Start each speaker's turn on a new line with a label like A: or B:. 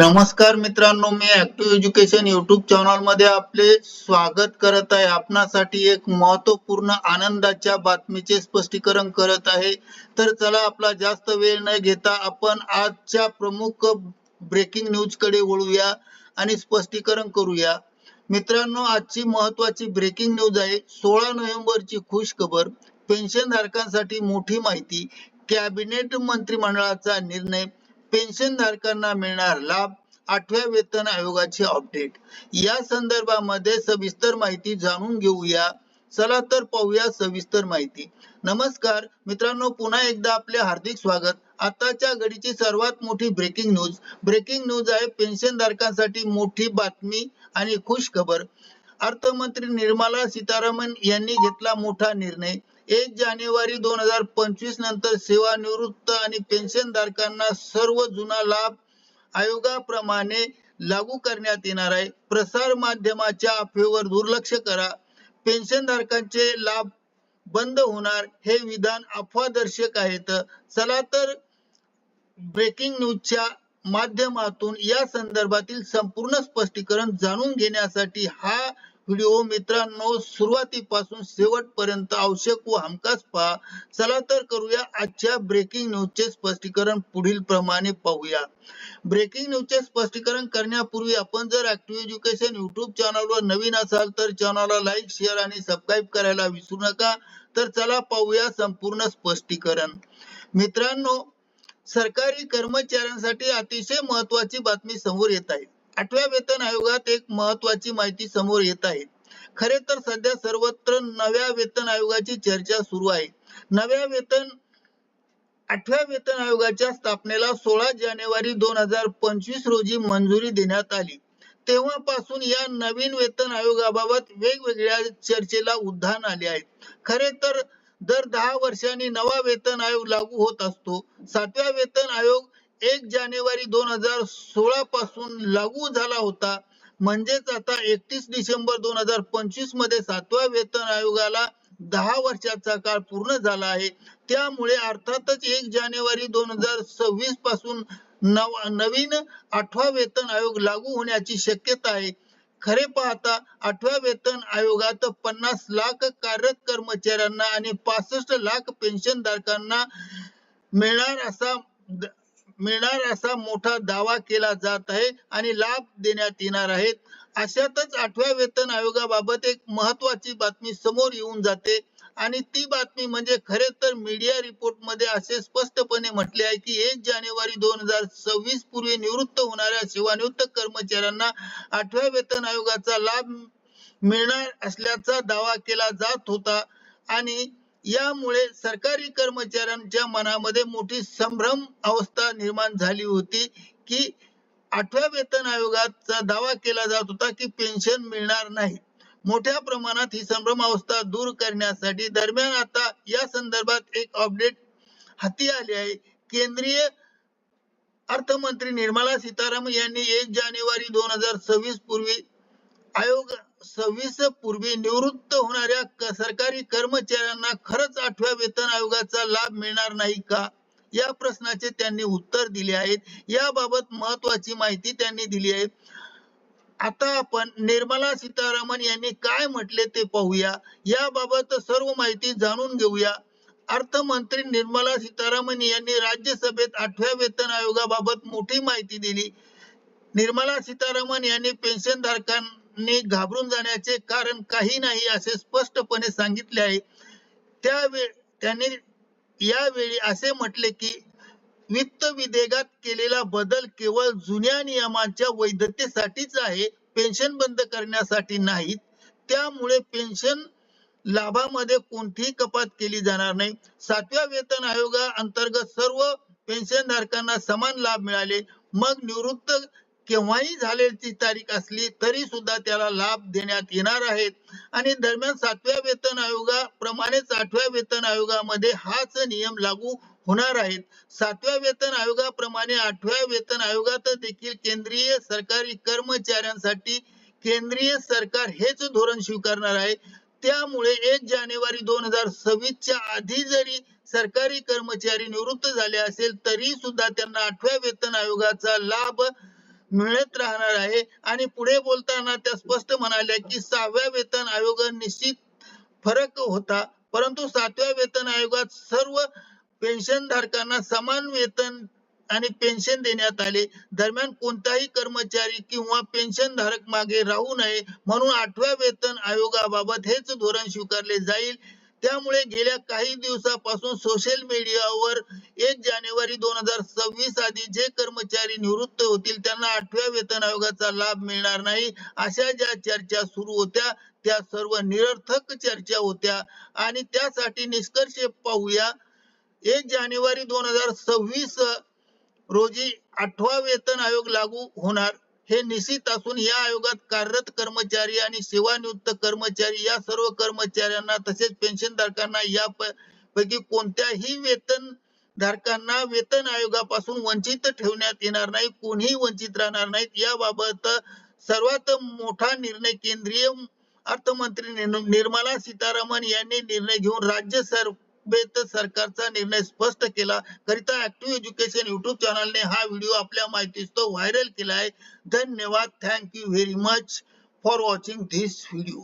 A: नमस्कार मित्रांनो मी ऍक्टिव्ह एज्युकेशन युट्यूब चॅनलमध्ये आपले स्वागत करत आहे. आपणासाठी एक महत्त्वपूर्ण आनंदाच्या बातमीचे स्पष्टीकरण करत आहे. तर चला आपला जास्त वेळ न घेता आपण आजच्या प्रमुख ब्रेकिंग न्यूजकडे वळूया आणि स्पष्टीकरण करूया. मित्रांनो आजची महत्वाची ब्रेकिंग न्यूज आहे. सोळा नोव्हेंबरची खुश खबर पेन्शन धारकांसाठी मोठी माहिती. कॅबिनेट मंत्रिमंडळाचा निर्णय. पेन्शन धारकांना मिळणार लाभ आठव्या वेतन आयोगाचे अपडेट या संदर्भामध्ये सविस्तर माहिती जाणून घेऊया. चला तर पाहूया सविस्तर माहिती. नमस्कार मित्रांनो पुन्हा एकदा आपले हार्दिक स्वागत. आताच्या घडीची सर्वात मोठी ब्रेकिंग न्यूज ब्रेकिंग न्यूज आहे पेन्शन धारकांसाठी मोठी बातमी आणि खुश खबर. अर्थमंत्री निर्मला सीतारामन यांनी घेतला मोठा निर्णय. एक जानेवारी दोन हजार पंचवीस नंतर सेवानिवृत्त आणि पेन्शन धारकांना सर्व जुना लाभ आयोगाप्रमाणे लागू करण्यात येणार आहे. प्रसार माध्यमाच्या अफवेवर दुर्लक्ष करा. पेन्शन धारकांचे लाभ बंद होणार हे विधान अफवादर्शक आहेत. चला तर ब्रेकिंग न्यूजच्या माध्यमातून या संदर्भातील संपूर्ण स्पष्टीकरण जाणून घेण्यासाठी हा व्हिडिओ मित्रांनो सुरुवातीपासून शेवटपर्यंत आवश्यक व हमखास पहा. चला तर करूया आजच्या ब्रेकिंग न्यूजचे स्पष्टीकरण. पुढील प्रमाणे पाहूया. ब्रेकिंग न्यूजचे स्पष्टीकरण करण्यापूर्वी आपण जर ऍक्टिव्ह एज्युकेशन युट्यूब चॅनलवर नवीन असाल तर चॅनलला लाईक शेअर आणि सबस्क्राईब करायला विसरू नका. तर चला पाहूया संपूर्ण स्पष्टीकरण. मित्रांनो सरकारी कर्मचाऱ्यांसाठी अतिशय महत्वाची बातमी समोर येत आहे. आठव्या वेतन आयोगात एक महत्वाची माहिती समोर येत आहे. खरे तर सध्या सर्वत्र नव्या वेतन आयोगाची चर्चा सुरू आहे. नव्या वेतन आठव्या वेतन आयोगाच्या स्थापनेला सोळा जानेवारी दोन हजार पंचवीस रोजी मंजुरी देण्यात आली. तेव्हापासून या नवीन वेतन आयोगाबाबत वेगवेगळ्या चर्चेला उद्धान आले आहे. खरे तर दर दहा वर्षांनी नवा वेतन आयोग लागू होत असतो. सातव्या वेतन आयोग एक जानेवारी दोन हजार सोळा पासून लागू झाला होता. म्हणजेच आता एकतीस डिसेंबर दोन हजार पंचवीसमध्ये सातव्या वेतन आयोगाला दहा वर्षाचा काळ पूर्ण झाला आहे. त्यामुळे अर्थातच एक जानेवारी दोन हजार सव्वीसपासून नव नवीन आठवा वेतन आयोग लागू होण्याची शक्यता आहे. खरे पाहता आठव्या वेतन आयोगात पन्नास लाख कार्यरत कर्मचाऱ्यांना आणि पासष्ट लाख पेन्शन धारकांना मिळणार असा मिळणार असा मोठा दावा केला जात आहे आणि लाभ देण्यात येणार आहेत. अशातच आठव्या वेतन आयोगाबाबत एक महत्वाची बातमी समोर येऊन जाते आणि ती बातमी म्हणजे खरे तर मीडिया रिपोर्टमध्ये असे स्पष्टपणे म्हटले आहे की एक जानेवारी दोन हजार सव्वीस पूर्वी निवृत्त होणाऱ्या सेवानिवृत्त कर्मचाऱ्यांना आठव्या वेतन आयोगाचा लाभ मिळणार असल्याचा दावा केला जात होता आणि यामुळे सरकारी कर्मचाऱ्यांच्या मनामध्ये मोठी संभ्रम अवस्था निर्माण झाली होती की आठव्या वेतन आयोगाचा दावा केला जात होता की पेन्शन मिळणार नाही. मोठ्या प्रमाणात ही संभ्रम अवस्था दूर करण्यासाठी दरम्यान आता या संदर्भात एक अपडेट हाती आले आहे. केंद्रीय अर्थमंत्री निर्मला सीतारामन यांनी एक जानेवारी दोन हजार सव्वीस पूर्वी आयोग सव्वीस पूर्वी निवृत्त होणाऱ्या सरकारी कर्मचाऱ्यांना खरंच आठव्या वेतन आयोगाचा लाभ मिळणार नाही का? या प्रश्नाचे त्यांनी उत्तर दिले आहेत. याबाबत महत्वाची माहिती त्यांनी दिली आहे. आता आपण निर्मला सीतारामन यांनी काय म्हटले ते पाहूया. याबाबत सर्व माहिती जाणून घेऊया. अर्थमंत्री निर्मला सीतारामन यांनी राज्यसभेत आठव्या वेतन आयोगाबाबत मोठी माहिती दिली. निर्मला सीतारामन यांनी पेन्शन धारकांना ने घाबरून जाण्याचे कारण काही नाही असे स्पष्टपणे सांगितले आहे. त्यावेळी त्याने यावेळी असे म्हटले की वित्त विधेयकात केलेला बदल केवळ जुन्या नियमांच्या वैधतेसाठीच आहे पेन्शन बंद करण्यासाठी नाहीत. त्यामुळे पेन्शन लाभामध्ये कोणतीही कपात केली जाणार नाही. सातव्या वेतन आयोगा अंतर्गत सर्व पेन्शन धारकांना समान लाभ मिळाले. मग निवृत्त केव्हाही झालेली तारीख असली तरी सुद्धा त्याला लाभ देण्यात येणार आहेत. आणि दरम्यान सातव्या वेतन आयोगाप्रमाणेच आठव्या वेतन आयोगामध्ये हाच नियम लागू होणार आहेत. सातव्या वेतन आयोगाप्रमाणे आठव्या वेतन आयोगात देखील केंद्रीय सरकारी कर्मचाऱ्यांसाठी केंद्रीय सरकार हेच धोरण स्वीकारणार आहे. त्यामुळे एक जानेवारी दोन हजार सव्वीसच्या आधी जरी सरकारी कर्मचारी निवृत्त झाले असेल तरी सुद्धा त्यांना आठव्या वेतन आयोगाचा लाभ मिळत राहणार आहे. आणि पुढे बोलताना त्या स्पष्ट म्हणाल्या की सहाव्या वेतन आयोग निश्चित फरक होता. परंतु सातव्या वेतन आयोगात सर्व पेन्शन धारकांना समान वेतन आणि पेन्शन देण्यात आले. दरम्यान कोणताही कर्मचारी किंवा पेन्शन धारक मागे राहू नये म्हणून आठव्या वेतन आयोगाबाबत हेच धोरण स्वीकारले जाईल. त्यामुळे गेल्या काही दिवसापासून सोशल मीडियावर एक जानेवारी दोन हजार सव्वीस आधी जे कर्मचारी निवृत्त होतील त्यांना आठव्या वेतन आयोगाचा लाभ मिळणार नाही अशा ज्या चर्चा सुरू होत्या त्या सर्व निरर्थक चर्चा होत्या. आणि त्यासाठी निष्कर्ष पाहूया एक जानेवारी दोन हजार सव्वीस रोजी आठवा वेतन आयोग लागू होणार. हे निश्चित असून या आयोगात कार्यरत कर्मचारी आणि सेवानिवृत्त कर्मचारी या सर्व कर्मचाऱ्यांना तसेच पेन्शन धारकांना या पैकी कोणत्याही वेतन धारकांना वेतन आयोगापासून वंचित ठेवण्यात येणार नाही कोणीही वंचित राहणार नाहीत. याबाबत सर्वात मोठा निर्णय केंद्रीय अर्थमंत्री निर्मला सीतारामन यांनी निर्णय घेऊन राज्य सर सभेत सरकारचा निर्णय स्पष्ट केला. करिता ऍक्टिव्ह एज्युकेशन युट्यूब चॅनलने हा व्हिडिओ आपल्या माहितीस तो व्हायरल केला आहे धन्यवाद. Thank you very much for watching this video